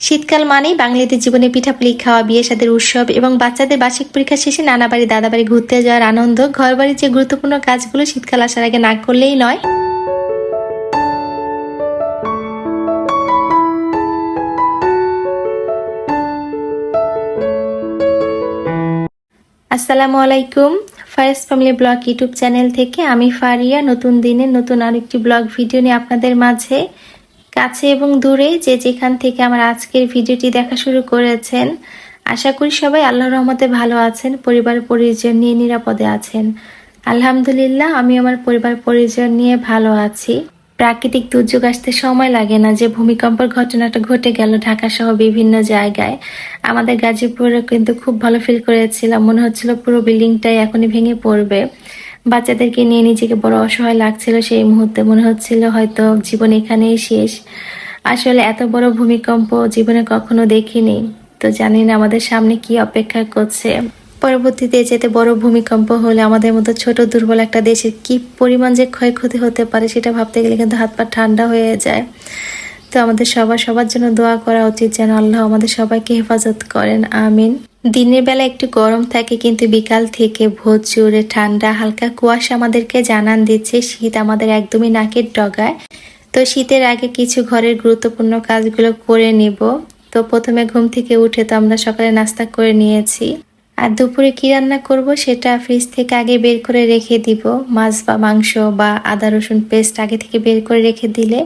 শীতকাল মানেই বাঙালিদের জীবনে পিঠাপুলি খাওয়া বিয়ে সাদের উৎসব এবং বাচ্চাদের বার্ষিক পরীক্ষা শেষে নানা বাড়ি দাদা বাড়ি ঘুরতে যাওয়ার আনন্দ। ঘর বাড়ির যে গুরুত্বপূর্ণ কাজগুলো শীতকাল আসার আগে না করলেই নয়। আসসালামু আলাইকুম। Forest family blog YouTube channel থেকে আমি ফারিয়া। নতুন দিনে নতুন আরেকটি ব্লগ ভিডিও নিয়ে আপনাদের মাঝে কাছে এবং দূরে যে যেখান থেকে আমার আজকের ভিডিওটি দেখা শুরু করেছেন, আশা করি সবাই আল্লাহর রহমতে ভালো আছেন, পরিবার পরিজন নিয়ে নিরাপদে আছেন। আলহামদুলিল্লাহ, আমি আমার পরিবার পরিজন নিয়ে ভালো আছি। প্রাকৃতিক দুর্যোগ আসতে সময় লাগে না যে ভূমিকম্পের ঘটনাটা ঘটে গেল ঢাকা সহ বিভিন্ন জায়গায়। আমাদের গাজীপুরে কিন্তু খুব ভালো ফিল করেছিলাম। মনে হচ্ছিল পুরো বিল্ডিংটাই এখনই ভেঙে পড়বে। বাচ্চাদেরকে নিয়ে নিজেকে বড় অসহায় লাগছিল সেই মুহূর্তে। মনে হচ্ছিল হয়তো জীবন এখানেই শেষ। আসলে এত বড় ভূমিকম্প জীবনে কখনো দেখিনি। তো জানি না আমাদের সামনে কি অপেক্ষা করছে। পরবর্তীতে যেতে বড় ভূমিকম্প হলে আমাদের মতো ছোট দুর্বল একটা দেশের কি পরিমাণ যে ক্ষয়ক্ষতি হতে পারে সেটা ভাবতে গেলে কিন্তু হাত পা ঠান্ডা হয়ে যায়। তো আমাদের সবার সবার জন্য দোয়া করা উচিত যেন আল্লাহ আমাদের সবাইকে হেফাজত করেন। আমিন। দিনের বেলা একটু গরম থাকে, কিন্তু বিকাল থেকে ভোজ জোরে ঠান্ডা, হালকা কুয়াশা আমাদেরকে জানান দিচ্ছে। শীত আমাদের একদমই নাকের ডগায়। তো শীতের আগে কিছু ঘরের গুরুত্বপূর্ণ কাজগুলো করে নিব। তো প্রথমে ঘুম থেকে উঠে তো আমরা সকালে নাস্তা করে নিয়েছি। আর দুপুরে কি রান্না করব সেটা ফ্রিজ থেকে আগে বের করে রেখে দিব। মাছ বা মাংস বা আদা, রসুন পেস্ট আগে থেকে বের করে রেখে দিলে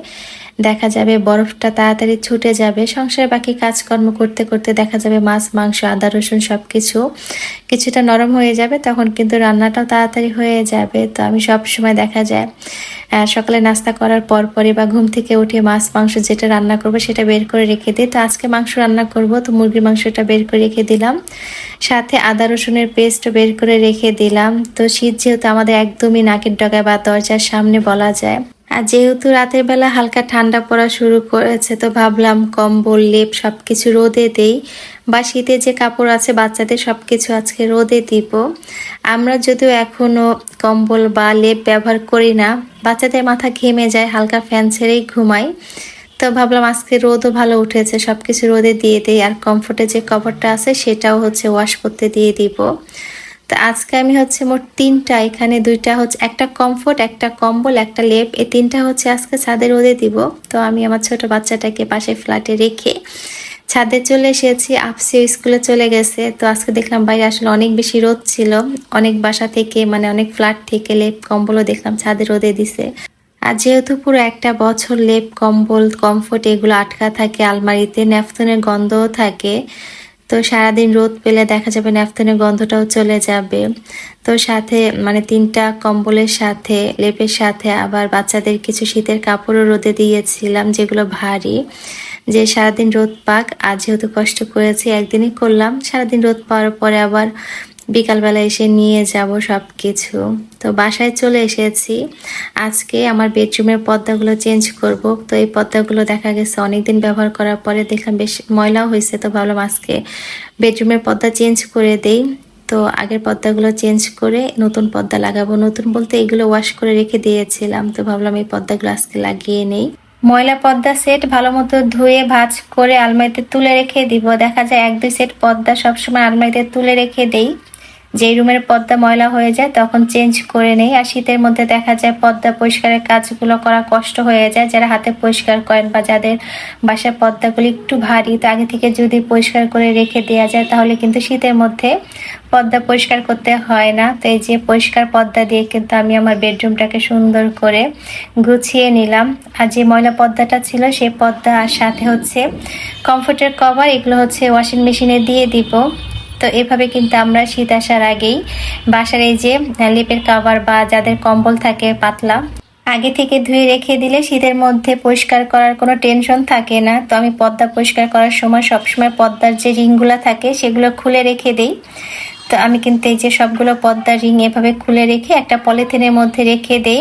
দেখা যাবে, বরফটা তাড়াতাড়ি ছুটে যাবে সংসারে বাকি কাজকর্ম করতে করতে দেখা যাবে মাছ, মাংস, আদা, রসুন সব কিছু কিছুটা নরম হয়ে যাবে, তখন কিন্তু রান্নাটাও তাড়াতাড়ি হয়ে যাবে। তো আমি সব সময় দেখা যায় সকালে নাস্তা করার পর পরে বা ঘুম থেকে উঠে মাছ, মাংস যেটা রান্না করব সেটা বের করে রেখে দিই। তো আজকে মাংস রান্না করব, তো মুরগির মাংসটা বের করে রেখে দিলাম। সাথে আদা, রসুনের পেস্ট বের করে রেখে দিলাম। তো শীত যেহেতু আমাদের একদমই নাকের ডগায় বা দরজার সামনে বলা যায় আর যেহেতু রাতের বেলা হালকা ঠান্ডা পড়া শুরু করেছে, তো ভাবলাম কম্বল, লেপ সব কিছু রোদে দেই। বা শীতে যে কাপড় আছে, বাচ্চাদের সব কিছু আজকে রোদে দিব। আমরা যদিও এখনও কম্বল বা লেপ ব্যবহার করি না, বাচ্চাদের মাথা ঘেমে যায়, হালকা ফ্যান ছেড়েই ঘুমাই। তো ভাবলাম আজকে রোদও ভালো উঠেছে সব কিছু রোদে দিয়ে দিই। আর কমফোর্টে যে কভারটা আছে, সেটাও হচ্ছে ওয়াশ করতে দিয়ে দিব। তো আজকে আমি হচ্ছে মোট তিনটা, এখানে দুইটা হচ্ছে, একটা কমফোর্ট একটা কম্বল, একটা লেপ, এই তিনটা হচ্ছে আজকে ছাদে রোদে দিব। তো আমি আমার ছোট বাচ্চাটাকে পাশে ফ্ল্যাটে রেখে ছাদে চলে এসেছি, আপসিও স্কুলে চলে গেছে। তো আজকে দেখলাম বাইরে আসলে অনেক বেশি রোদ ছিল। অনেক বাসা থেকে মানে অনেক ফ্ল্যাট থেকে লেপ কম্বলও দেখলাম ছাদে রোদে দিছে। আর যেহেতু পুরো একটা বছর লেপ, কম্বল কমফোর্ট এগুলো আটকা থাকে, আলমারিতে ন্যাপথনের গন্ধও থাকে। তো সারাদিন রোদ পেলে দেখা যাবে ন্যাপথনের গন্ধটাও চলে যাবে। তো সাথে মানে তিনটা কম্বলের সাথে, লেপের সাথে আবার বাচ্চাদের কিছু শীতের কাপড়ও রোদে দিয়েছিলাম, যেগুলো ভারী। যে সারাদিন রোদ পাক আর যেহেতু কষ্ট করেছি, একদিনই করলাম। সারাদিন রোদ পাওয়ার পরে আবার বিকালবেলা এসে নিয়ে যাব সব কিছু তো বাসায় চলে এসেছি। আজকে আমার বেডরুমের পর্দাগুলো চেঞ্জ করব। তো এই পর্দাগুলো দেখা গেছে অনেকদিন ব্যবহার করার পরে দেখলাম বেশ ময়লাও হয়েছে। তো ভাবলাম আজকে বেডরুমের পর্দা চেঞ্জ করে দেই। তো আগের পর্দাগুলো চেঞ্জ করে নতুন পর্দা লাগাবো। নতুন বলতে এগুলো ওয়াশ করে রেখে দিয়েছিলাম। তো ভাবলাম এই পর্দাগুলো আজকে লাগিয়ে নেই। ময়লা পর্দা সেট ভালো মতো ধুয়ে, ভাঁজ করে আলমারিতে তুলে রেখে দিব। দেখা যায় এক, দুই সেট পর্দা সবসময় আলমারিতে তুলে রেখে দেই। যেই রুমের পর্দা ময়লা হয়ে যায়, তখন চেঞ্জ করে নেই। আর শীতের মধ্যে দেখা যায় পর্দা পরিষ্কারের কাজগুলো করা কষ্ট হয়ে যায়। যারা হাতে পরিষ্কার করেন বা যাদের বাসার পর্দাগুলি একটু ভারী, তো আগে থেকে যদি পরিষ্কার করে রেখে দেওয়া যায়, তাহলে কিন্তু শীতের মধ্যে পর্দা পরিষ্কার করতে হয় না। তো এই যে পরিষ্কার পর্দা দিয়ে কিন্তু আমি আমার বেডরুমটাকে সুন্দর করে গুছিয়ে নিলাম। আর যে ময়লা পর্দাটা ছিল সেই পর্দা সাথে হচ্ছে কমফোর্টের কভার এগুলো হচ্ছে ওয়াশিং মেশিনে দিয়ে দিব। তো এভাবে কিন্তু আমরা শীত আসার আগেই বাসার এই যে লেপের কাভার বা যাদের কম্বল থাকে পাতলা, আগে থেকে ধুয়ে রেখে দিলে শীতের মধ্যে পরিষ্কার করার কোনো টেনশন থাকে না। তো আমি পর্দা পরিষ্কার করার সময় সবসময় পর্দার যে রিংগুলো থাকে সেগুলো খুলে রেখে দিই। তো আমি কিন্তু এই যে সবগুলো পর্দার রিং এভাবে খুলে রেখে একটা পলিথিনের মধ্যে রেখে দেই।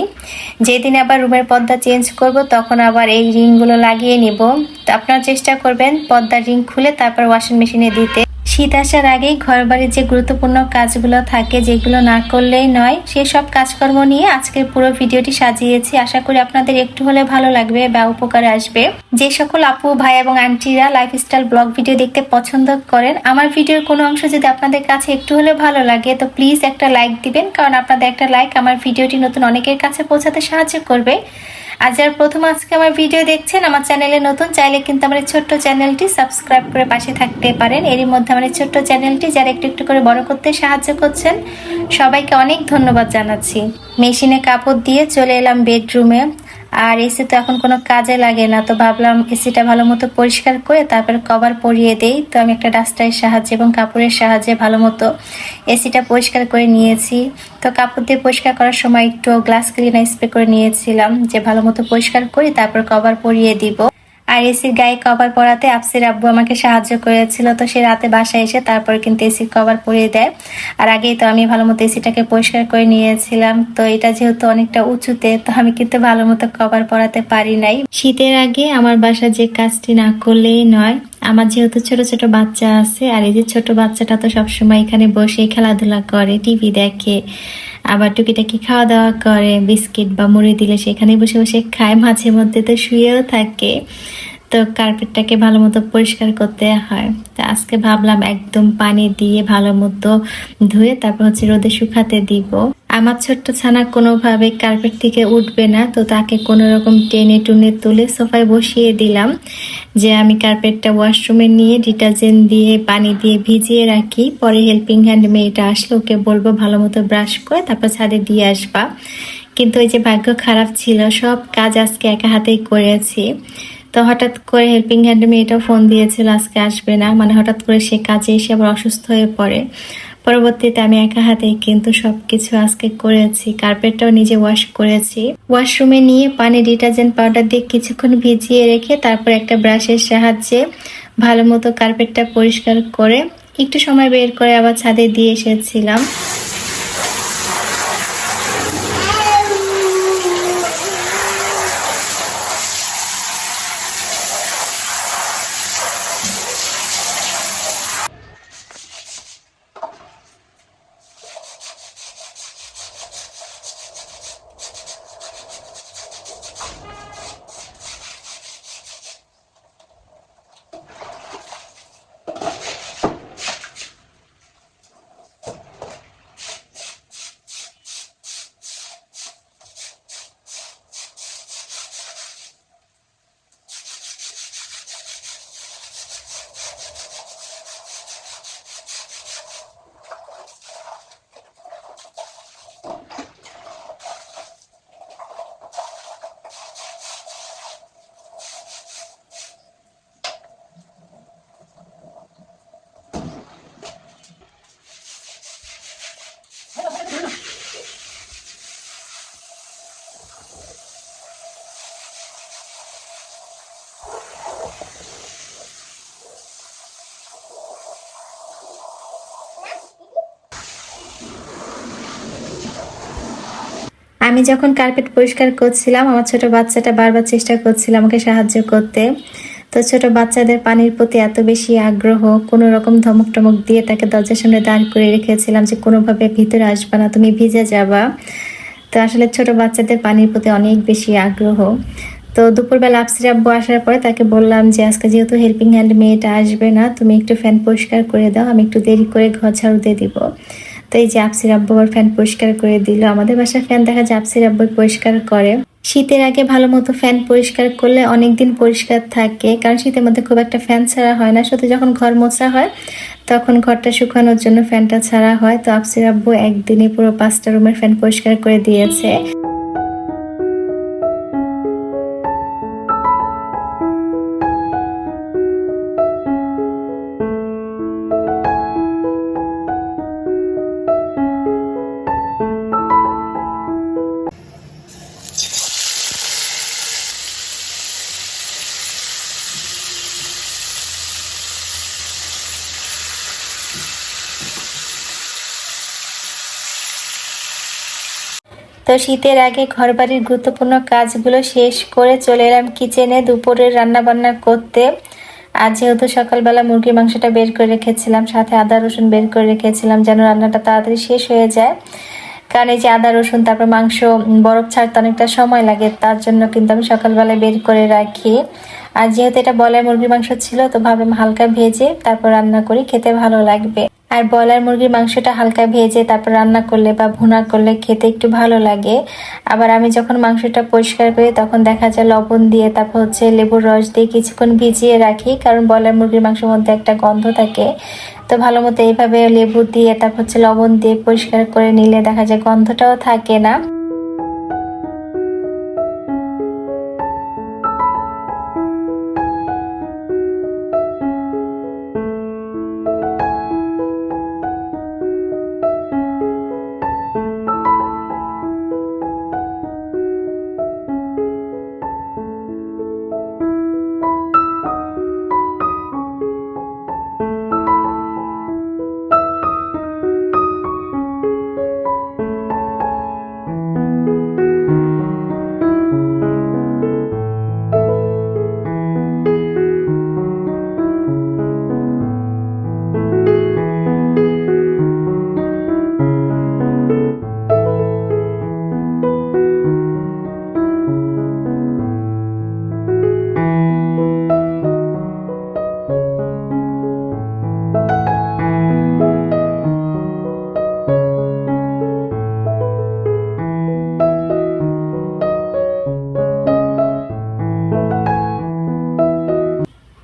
যেদিন আবার রুমের পর্দা চেঞ্জ করব তখন আবার এই রিংগুলো লাগিয়ে নিব। তো আপনারা চেষ্টা করবেন পর্দার রিং খুলে তারপর ওয়াশিং মেশিনে দিতে। শীত আসার আগেই ঘর বাড়ির যে গুরুত্বপূর্ণ কাজগুলো থাকে, যেগুলো না করলেই নয় সেই সব কাজকর্ম নিয়ে আজকের পুরো ভিডিওটি সাজিয়েছি। আশা করি আপনাদের একটু হলে ভালো লাগবে বা উপকার আসবে। যে সকল আপু, ভাই এবং আন্টিরা লাইফস্টাইল ব্লগ ভিডিও দেখতে পছন্দ করেন, আমার ভিডিওর কোনো অংশ যদি আপনাদের কাছে একটু হলে ভালো লাগে, তো প্লিজ একটা লাইক দিবেন, কারণ আপনাদের একটা লাইক আমার ভিডিওটি নতুন অনেকের কাছে পৌঁছাতে সাহায্য করবে। আর যারা প্রথম আজকে আমার ভিডিও দেখছেন, আমার চ্যানেলে নতুন, চাইলে কিন্তু আমার ছোট্ট চ্যানেলটি সাবস্ক্রাইব করে পাশে থাকতে পারেন। এরই মধ্যে আমার ছোট্ট চ্যানেলটি যারা একটু একটু করে বড় করতে সাহায্য করছেন, সবাইকে অনেক ধন্যবাদ জানাচ্ছি। মেশিনে কাপড় দিয়ে চলে এলাম বেডরুমে আর এসি তো এখন কোনো কাজে লাগে না, তো ভাবলাম এসিটা ভালো মতো পরিষ্কার করে তারপর কভার পরিয়ে দেই। তো আমি একটা ডাস্টারের সাহায্যে এবং কাপড়ের সাহায্যে ভালো মতো এসিটা পরিষ্কার করে নিয়েছি। তো কাপড় দিয়ে পরিষ্কার করার সময় একটু গ্লাস ক্লিনার স্প্রে করে নিয়েছিলাম যে ভালো মতো পরিষ্কার করি, তারপর কভার পরিয়ে দিব। আর এসির গায়ে কভার পরাতে আফসির আব্বু আমাকে সাহায্য করেছিল, তো সে রাতে বাসায় এসে তারপর কিন্তু এসির কভার পরিয়ে দেয়। আর আগেই তো আমি ভালো মতো এসিটাকে পরিষ্কার করে নিয়েছিলাম, তো এটা যেহেতু অনেকটা উঁচুতে, তো আমি কিন্তু ভালো মতো কভার পরাতে পারি নাই। শীতের আগে আমার বাসা যে কাজটি না করলেই নয় আমার যেহেতু ছোট ছোট বাচ্চা আছে, আর এই যে ছোট বাচ্চাটা তো সবসময় এখানে বসে খেলাধুলা করে, টিভি দেখে, আবার টুকিটাকি খাওয়া দাওয়া করে, বিস্কিট বা মুড়ি দিলে সেখানে বসে বসে খায়, মাঝে মধ্যে তো শুয়েও থাকে। তো কার্পেটটাকে ভালো মতো পরিষ্কার করতে হয়। তো আজকে ভাবলাম একদম পানি দিয়ে ভালো মতো ধুয়ে তারপর হচ্ছে রোদে শুকাতে দিব। আমার ছোট্ট ছানা কোনোভাবে কার্পেট থেকে উঠবে না, তো তাকে কোনো রকম টেনে টুনে তুলে সোফায় বসিয়ে দিলাম যে আমি কার্পেটটা ওয়াশরুমে নিয়ে ডিটারজেন্ট দিয়ে, পানি দিয়ে ভিজিয়ে রাখি। পরে হেল্পিং হ্যান্ড মেয়েটা আসলে, ওকে বলব ভালো মতো ব্রাশ করে তারপর ছাদে দিয়ে আসবা। কিন্তু ওই যে ভাগ্য খারাপ ছিল, সব কাজ আজকে একা হাতেই করেছি। তো হঠাৎ করে হেল্পিং হ্যান্ড মেয়েটাও ফোন দিয়েছিল, আজকে আসবে না। মানে হঠাৎ করে সে কাজে এসে আবার অসুস্থ হয়ে পড়ে। পরবর্তীতে আমি একা হাতেই কিন্তু সবকিছু আজকে করেছি। কার্পেটটাও নিজে ওয়াশ করেছি। ওয়াশরুমে নিয়ে পানি ডিটারজেন্ট পাউডার দিয়ে কিছুক্ষণ ভিজিয়ে রেখে তারপর একটা ব্রাশের সাহায্যে ভালো মতো কার্পেটটা পরিষ্কার করে একটু সময় বের করে আবার ছাদে দিয়ে এসেছিলাম। আমি যখন কার্পেট পরিষ্কার করছিলাম, আমার ছোট বাচ্চাটা বারবার চেষ্টা করছিল আমাকে সাহায্য করতে। তো ছোট বাচ্চাদের পানির প্রতি এত বেশি আগ্রহ, কোনো রকম ধমক টমক দিয়ে তাকে দরজার সামনে দাঁড় করে রেখেছিলাম যে, কোনোভাবে ভিতরে আসবা না, তুমি ভিজে যাবা। তো আসলে ছোট বাচ্চাদের পানির প্রতি অনেক বেশি আগ্রহ। তো দুপুরবেলা আফসির আব্বু আসার পরে তাকে বললাম যে, আজকে যেহেতু হেল্পিং হ্যান্ড মেয়েটা আসবে না, তুমি একটু ফ্যান পরিষ্কার করে দাও, আমি একটু দেরি করে ঘর ঝাড়ু দিয়ে দিব। তো এই যে আপসির আব্বু আবার ফ্যান পরিষ্কার করে দিল। আমাদের বাসায় ফ্যান দেখা যায় আপসির আব্বু পরিষ্কার করে। শীতের আগে ভালো মতো ফ্যান পরিষ্কার করলে অনেক দিন পরিষ্কার থাকে, কারণ শীতের মধ্যে খুব একটা ফ্যান ছাড়া হয় না। শুধু যখন ঘর মোছা হয়, তখন ঘরটা শুকানোর জন্য ফ্যানটা ছাড়া হয়। তো আপসির আব্বু একদিনে পুরো পাঁচটা রুমের ফ্যান পরিষ্কার করে দিয়েছে। তো শীতের আগে ঘরবাড়ির গুরুত্বপূর্ণ কাজগুলো শেষ করে চলে এলাম কিচেনে দুপুরের রান্না বান্না করতে। আর যেহেতু সকালবেলা মুরগির মাংসটা বের করে রেখেছিলাম, সাথে আদা, রসুন বের করে রেখেছিলাম যেন রান্নাটা তাড়াতাড়ি শেষ হয়ে যায়। কারণ এই যে আদা, রসুন, তারপর মাংস, বরফ ছাড়তে অনেকটা সময় লাগে, তার জন্য কিন্তু আমি সকালবেলায় বের করে রাখি। আর যেহেতু এটা বয়লার মুরগির মাংস ছিল, তো ভাবলাম হালকা ভেজে তারপর রান্না করি, খেতে ভালো লাগবে। আর ব্রয়লার মুরগির মাংসটা হালকা ভেজে তারপর রান্না করলে বা ভুনা করলে খেতে একটু ভালো লাগে। আবার আমি যখন মাংসটা পরিষ্কার করি তখন দেখা যায় লবণ দিয়ে তারপর হচ্ছে লেবুর রস দিয়ে কিছুক্ষণ ভিজিয়ে রাখি, কারণ ব্রয়লার মুরগির মাংসের মধ্যে একটা গন্ধ থাকে। তো ভালো মতো এইভাবে লেবু দিয়ে তারপর হচ্ছে লবণ দিয়ে পরিষ্কার করে নিলে দেখা যায় গন্ধটাও থাকে না।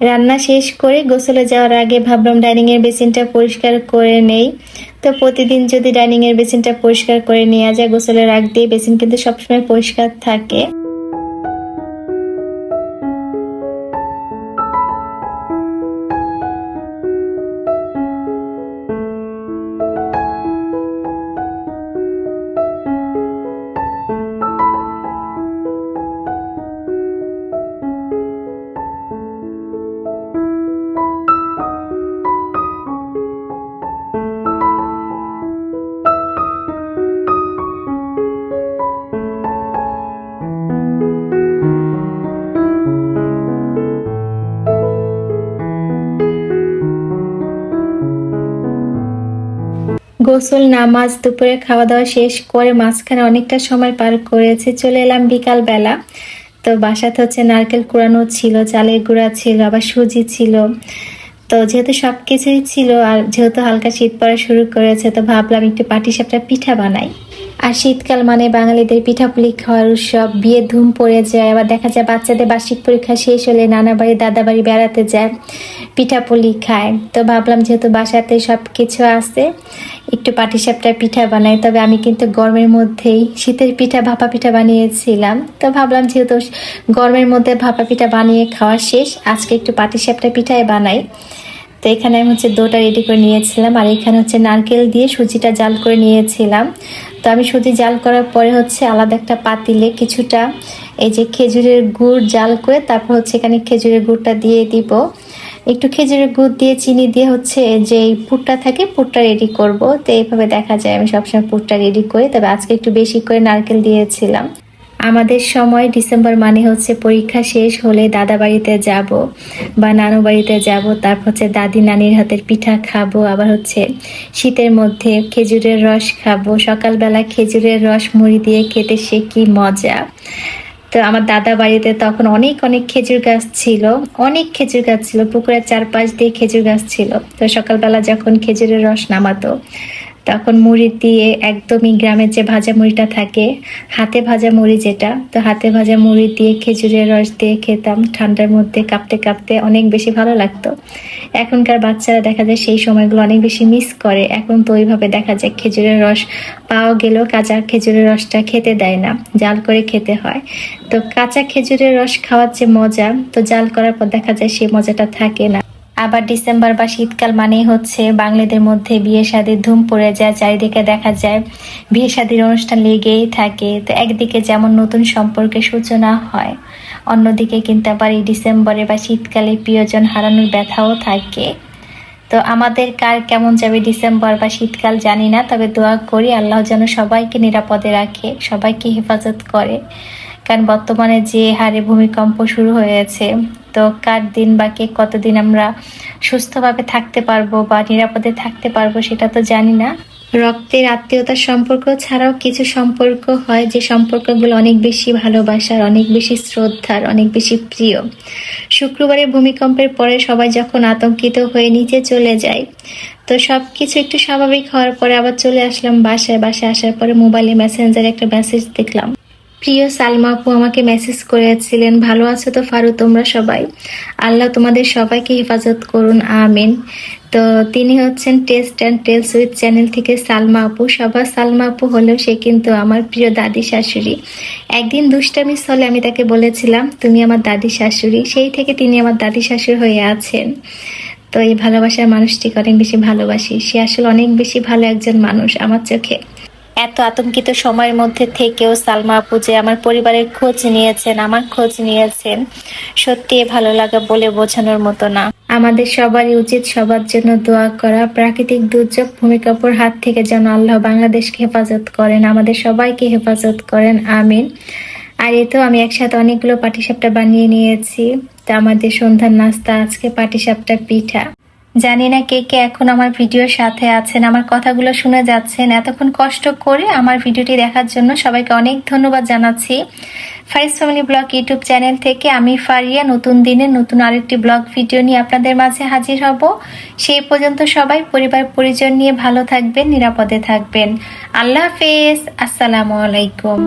রান্না শেষ করে গোসলে যাওয়ার আগে ভাবলাম ডাইনিংয়ের বেসিনটা পরিষ্কার করে নেই। তো প্রতিদিন যদি ডাইনিংয়ের বেসিনটা পরিষ্কার করে নেওয়া যায় গোসলে রাখ দিয়ে বেসিন কিন্তু সবসময় পরিষ্কার থাকে। গোসল, নামাজ, দুপুরে খাওয়া দাওয়া শেষ করে মাঝখানে অনেকটা সময় পার করেছে, চলে এলাম বিকাল বেলা তো বাসাতে হচ্ছে নারকেল কুড়ানো ছিল, চালের গুঁড়া ছিল, আবার সুজি ছিল। তো যেহেতু সব কিছুই ছিল আর যেহেতু হালকা শীত পড়া শুরু করেছে, তো ভাবলাম একটু পাটিসাপটা পিঠা বানাই। আর শীতকাল মানে বাঙালিদের পিঠাপুলি খাওয়ার উৎসব। বিয়ে ধুম পড়ে যায়, আবার দেখা যায় বাচ্চাদের বার্ষিক পরীক্ষা শেষ হলে নানা বাড়ি, দাদা বাড়ি বেড়াতে যায়, পিঠাপুলি খায়। তো ভাবলাম যেহেতু বাসাতে সব কিছু আছে, একটু পাটিসাপটার পিঠা বানাই, তবে আমি কিন্তু গরমের মধ্যেই শীতের পিঠা, ভাপা পিঠা বানিয়েছিলাম। তো ভাবলাম যেহেতু গরমের মধ্যে ভাপা পিঠা বানিয়ে খাওয়া শেষ, আজকে একটু পাটিসাপটা পিঠাই বানাই। এখানে আমি হচ্ছে দোটা রেডি করে নিয়েছিলাম, আর এখানে হচ্ছে নারকেল দিয়ে সুজিটা জাল করে নিয়েছিলাম। তো আমি সুজি জাল করার পরে হচ্ছে আলাদা একটা পাতিলে কিছুটা এই যে খেজুরের গুড় জাল করে তারপর হচ্ছে এখানে খেজুরের গুড়টা দিয়ে দিব। একটু খেজুরের গুড় দিয়ে, চিনি দিয়ে হচ্ছে যে পুরটা থাকে, পুরটা রেডি করব। তো এইভাবে দেখা যায় আমি সবসময় পুরটা রেডি করি, তবে আজকে একটু বেশি করে নারকেল দিয়েছিলাম। আমাদের সময় ডিসেম্বর মানে হচ্ছে পরীক্ষা শেষ হলে দাদা বাড়িতে যাব বা নানু বাড়িতে যাব, তারপর হচ্ছে দাদি নানির হাতের পিঠা খাব, আবার হচ্ছে শীতের মধ্যে খেজুরের রস খাব, সকালবেলা খেজুরের রস মুড়ি দিয়ে খেতে সে কি মজা। তো আমার দাদা বাড়িতে তখন অনেক অনেক খেজুর গাছ ছিল, অনেক খেজুর গাছ ছিল, পুকুরের চারপাশ দিয়ে খেজুর গাছ ছিল। তো সকালবেলা যখন খেজুরের রস নামাতো তখন মুড়ি দিয়ে একদমই গ্রামের যে ভাজা মুড়িটা থাকে, হাতে ভাজা মুড়ি যেটা, তো হাতে ভাজা মুড়ি দিয়ে খেজুরের রস দিয়ে খেতাম, ঠান্ডার মধ্যে কাঁপতে কাঁপতে অনেক বেশি ভালো লাগতো। এখনকার বাচ্চারা দেখা যায় সেই সময়গুলো অনেক বেশি মিস করে। এখন তো ওইভাবে দেখা যায় খেজুরের রস পাওয়া গেলেও কাঁচা খেজুরের রসটা খেতে দেয় না, জাল করে খেতে হয়। তো কাঁচা খেজুরের রস খাওয়ার যে মজা, তো জাল করার পর দেখা যায় সেই মজাটা থাকে না। আবার ডিসেম্বর বা শীতকাল মানেই হচ্ছে বাঙালিদের মধ্যে বিয়ে শাদির ধুম পড়ে যায়, চারিদিকে দেখা যায় বিয়ে শাদির অনুষ্ঠান লেগেই থাকে। তো একদিকে যেমন নতুন সম্পর্কের সূচনা হয়, অন্যদিকে কিন্তু আবার এই ডিসেম্বরে বা শীতকালে প্রিয়জন হারানোর ব্যথাও থাকে। তো আমাদের কার কেমন যাবে ডিসেম্বর বা শীতকাল জানি না, তবে দোয়া করি আল্লাহ যেন সবাইকে নিরাপদে রাখে, সবাইকে হেফাজত করে। কারণ বর্তমানে যে হারে ভূমিকম্প শুরু হয়েছে তো কার দিন বা কে কতদিন আমরা সুস্থভাবে থাকতে পারব বা নিরাপদে থাকতে পারব সেটা তো জানি না। রক্তের আত্মীয়তার সম্পর্ক ছাড়াও কিছু সম্পর্ক হয় যে সম্পর্কগুলো অনেক বেশি ভালোবাসার, অনেক বেশি শ্রদ্ধার, অনেক বেশি প্রিয়। শুক্রবারের ভূমিকম্পের পরে সবাই যখন আতঙ্কিত হয়ে নিচে চলে যায়, তো সব কিছু একটু স্বাভাবিক হওয়ার পরে আবার চলে আসলাম বাসায়। বাসায় আসার পরে মোবাইলে মেসেঞ্জারে একটা মেসেজ দেখলাম। প্রিয় সালমা আপু আমাকে মেসেজ করেছিলেন, ভালো আছো তো ফারু তোমরা সবাই? আল্লাহ তোমাদের সবাইকে হেফাজত করুন, আমিন। তো তিনি হচ্ছেন taste and tales with channel থেকে সালমা আপু। সবার সালমা আপু হলেও সে কিন্তু আমার প্রিয় দাদি শাশুড়ি। একদিন দুষ্টামি স্থলে আমি তাকে বলেছিলাম, তুমি আমার দাদি শাশুড়ি। সেই থেকে তিনি আমার দাদি শাশুড়ি হয়ে আছেন। তো এই ভালোবাসার মানুষটিকে অনেক বেশি ভালোবাসি। সে আসলে অনেক বেশি ভালো একজন মানুষ আমার চোখে। এত আতঙ্কিত সময়ের মধ্যে থেকেও সালমা আপু যে আমার পরিবারের খোঁজ নিয়েছেন, আমার খোঁজ নিয়েছেন, সত্যি ভালো লাগা বলে বোঝানোর মতো না। আমাদের সবারই উচিত সবার জন্য দোয়া করা, প্রাকৃতিক দুর্যোগ ভূমিকম্পর হাত থেকে যেন আল্লাহ বাংলাদেশকে হেফাজত করেন, আমাদের সবাইকে হেফাজত করেন, আমিন। আর এতেও আমি একসাথে অনেকগুলো পাটিসাপটা বানিয়ে নিয়েছি, তা আমাদের সন্ধ্যার নাস্তা, আজকে পাটিসাপটা পিঠা। জানি না কে কে এখন আমার ভিডিওর সাথে আছেন, আমার কথাগুলো শুনে যাচ্ছেন। এতক্ষণ কষ্ট করে আমার ভিডিওটি দেখার জন্য সবাইকে অনেক ধন্যবাদ জানাচ্ছি। Faris family blog YouTube channel থেকে আমি ফারিয়া, নতুন দিনে নতুন আরেকটি ব্লগ ভিডিও নিয়ে আপনাদের মাঝে হাজির হব। সেই পর্যন্ত সবাই পরিবার পরিজন নিয়ে ভালো থাকবেন, নিরাপদে থাকবেন। আল্লাহ হাফেজ, আসসালামু আলাইকুম।